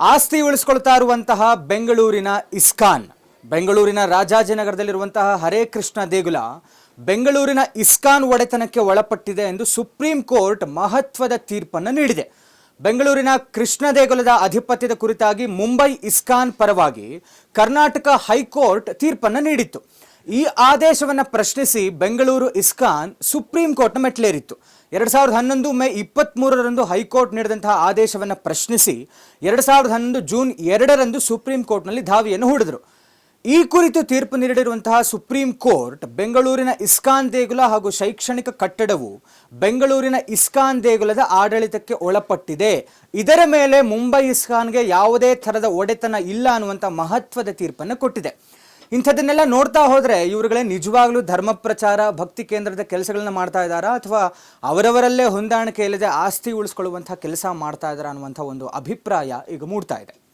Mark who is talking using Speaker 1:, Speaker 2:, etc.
Speaker 1: ಆಸ್ತಿ ಉಳಿಸ್ಕೊಳ್ತಾ ಇರುವಂತಹ ಬೆಂಗಳೂರಿನ ಇಸ್ಕಾನ್, ಬೆಂಗಳೂರಿನ ರಾಜಾಜಿನಗರದಲ್ಲಿರುವಂತಹ ಹರೇ ಕೃಷ್ಣ ದೇಗುಲ, ಬೆಂಗಳೂರಿನ ಇಸ್ಕಾನ್ ಒಡೆತನಕ್ಕೆ ಒಳಪಟ್ಟಿದೆ ಎಂದು ಸುಪ್ರೀಂ ಕೋರ್ಟ್ ಮಹತ್ವದ ತೀರ್ಪನ್ನು ನೀಡಿದೆ. ಬೆಂಗಳೂರಿನ ಕೃಷ್ಣ ದೇಗುಲದ ಅಧಿಪತ್ಯದ ಕುರಿತಾಗಿ ಮುಂಬೈ ಇಸ್ಕಾನ್ ಪರವಾಗಿ ಕರ್ನಾಟಕ ಹೈಕೋರ್ಟ್ ತೀರ್ಪನ್ನು ನೀಡಿತ್ತು. ಈ ಆದೇಶವನ್ನು ಪ್ರಶ್ನಿಸಿ ಬೆಂಗಳೂರು ಇಸ್ಕಾನ್ ಸುಪ್ರೀಂ ಕೋರ್ಟ್ನ ಮೆಟ್ಲೇರಿತ್ತು ಎರಡು ಸಾವಿರದ ಹನ್ನೊಂದು ಮೇ ಇಪ್ಪತ್ತ್ಮೂರರಂದು ಹೈಕೋರ್ಟ್ ನೀಡಿದಂತಹ ಆದೇಶವನ್ನು ಪ್ರಶ್ನಿಸಿ ಎರಡು ಸಾವಿರದ ಹನ್ನೊಂದು ಜೂನ್ ಎರಡರಂದು ಸುಪ್ರೀಂ ಕೋರ್ಟ್ನಲ್ಲಿ ಧಾವಿಯನ್ನು ಹೂಡಿದರು. ಈ ಕುರಿತು ತೀರ್ಪು ನೀಡಿರುವಂತಹ ಸುಪ್ರೀಂ ಕೋರ್ಟ್ ಬೆಂಗಳೂರಿನ ಇಸ್ಕಾನ್ ದೇಗುಲ ಹಾಗೂ ಶೈಕ್ಷಣಿಕ ಕಟ್ಟಡವು ಬೆಂಗಳೂರಿನ ಇಸ್ಕಾನ್ ದೇಗುಲದ ಆಡಳಿತಕ್ಕೆ ಒಳಪಟ್ಟಿದೆ. ಇದರ ಮೇಲೆ ಮುಂಬೈ ಇಸ್ಕಾನ್ಗೆ ಯಾವುದೇ ಥರದ ಒಡೆತನ ಇಲ್ಲ ಅನ್ನುವಂಥ ಮಹತ್ವದ ತೀರ್ಪನ್ನು ಕೊಟ್ಟಿದೆ. ಇಂಥದ್ದನ್ನೆಲ್ಲ ನೋಡ್ತಾ ಹೋದರೆ ಇವರುಗಳೇ ನಿಜವಾಗ್ಲೂ ಧರ್ಮ ಪ್ರಚಾರ, ಭಕ್ತಿ ಕೇಂದ್ರದ ಕೆಲಸಗಳನ್ನ ಮಾಡ್ತಾ ಇದ್ದಾರಾ? ಅಥವಾ ಅವರವರಲ್ಲೇ ಹೊಂದಾಣಿಕೆ ಇಲ್ಲದೆ ಆಸ್ತಿ ಉಳಿಸ್ಕೊಳ್ಳುವಂಥ ಕೆಲಸ ಮಾಡ್ತಾ ಇದ್ದಾರಾ ಅನ್ನುವಂಥ ಒಂದು ಅಭಿಪ್ರಾಯ ಈಗ ಮೂಡ್ತಾ ಇದೆ.